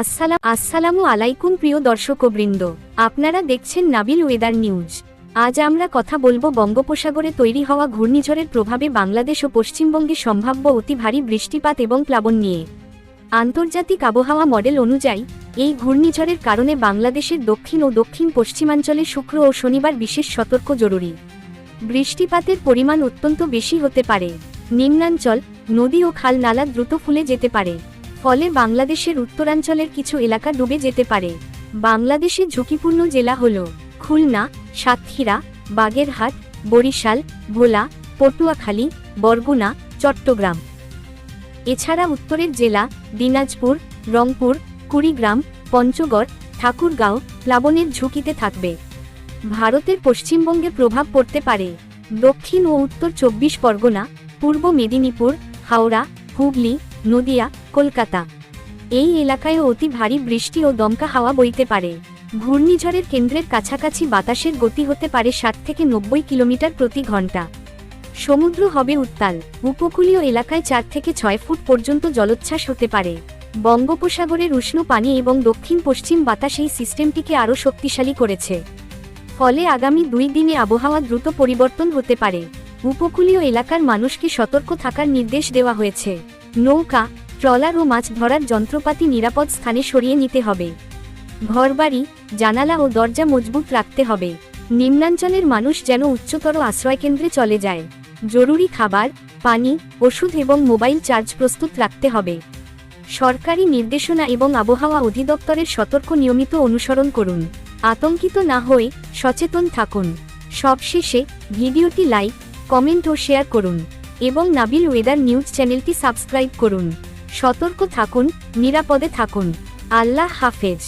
আসসালাম আসসালামু আলাইকুম প্রিয় দর্শকবৃন্দ। আপনারা দেখছেন নাবিল ওয়েদার নিউজ। আজ আমরা কথা বলব বঙ্গোপসাগরে তৈরি হওয়া ঘূর্ণিঝড়ের প্রভাবে বাংলাদেশ ও পশ্চিমবঙ্গে সম্ভাব্য অতি ভারী বৃষ্টিপাত এবং প্লাবন নিয়ে। আন্তর্জাতিক আবহাওয়া মডেল অনুযায়ী, এই ঘূর্ণিঝড়ের কারণে বাংলাদেশের দক্ষিণ ও দক্ষিণ পশ্চিমাঞ্চলে শুক্র ও শনিবার বিশেষ সতর্ক জরুরি। বৃষ্টিপাতের পরিমাণ অত্যন্ত বেশি হতে পারে। নিম্নাঞ্চল, নদী ও খাল নালা দ্রুত ফুলে যেতে পারে। ফলে বাংলাদেশের উত্তরাঞ্চলের কিছু এলাকা ডুবে যেতে পারে। বাংলাদেশের ঝুঁকিপূর্ণ জেলা হল খুলনা, সাতক্ষীরা, বাগেরহাট, বরিশাল, ভোলা, পটুয়াখালী, বরগুনা, চট্টগ্রাম। এছাড়া উত্তরের জেলা দিনাজপুর, রংপুর, কুড়িগ্রাম, পঞ্চগড়, ঠাকুরগাঁও প্লাবনের ঝুঁকিতে থাকবে। ভারতের পশ্চিমবঙ্গে প্রভাব পড়তে পারে। দক্ষিণ ও উত্তর চব্বিশ পরগনা পূর্ব মেদিনীপুর, হাওড়া, হুগলি, নদিয়া, কলকাতা। এই এলাকায় অতি ভারী বৃষ্টি ও দমকা হাওয়া বইতে পারে। ঘূর্ণিঝড়ের কেন্দ্রের কাছাকাছি বাতাসের গতি হতে পারে ষাট থেকে নব্বই কিলোমিটার প্রতি ঘণ্টা। সমুদ্র হবে উত্তাল। উপকূলীয় এলাকায় চার থেকে ছয় ফুট পর্যন্ত জলোচ্ছ্বাস হতে পারে। বঙ্গোপসাগরের উষ্ণ পানি এবং দক্ষিণ পশ্চিম বাতাস এই সিস্টেমটিকে আরও শক্তিশালী করেছে। ফলে আগামী দুই দিনে আবহাওয়া দ্রুত পরিবর্তন হতে পারে। উপকূলীয় এলাকার মানুষকে সতর্ক থাকার নির্দেশ দেওয়া হয়েছে। নৌকা, ট্রলার ও মাছ ধরার যন্ত্রপাতি নিরাপদ স্থানে সরিয়ে নিতে হবে। ঘরবাড়ি, জানালা ও দরজা মজবুত রাখতে হবে। নিম্নাঞ্চলের মানুষ যেন উচ্চতর আশ্রয়কেন্দ্রে চলে যায়। জরুরি খাবার, পানি, ওষুধ এবং মোবাইল চার্জ প্রস্তুত রাখতে হবে। সরকারি নির্দেশনা এবং আবহাওয়া অধিদপ্তরের সতর্ক নিয়মিত অনুসরণ করুন। আতঙ্কিত না হয়ে সচেতন থাকুন। সবশেষে, ভিডিওটি লাইক কমেন্ট ও শেয়ার করুন এবং নাবিল ওয়েদার নিউজ চ্যানেলটি সাবস্ক্রাইব করুন। সতর্ক থাকুন, নিরাপদে থাকুন। আল্লাহ হাফেজ।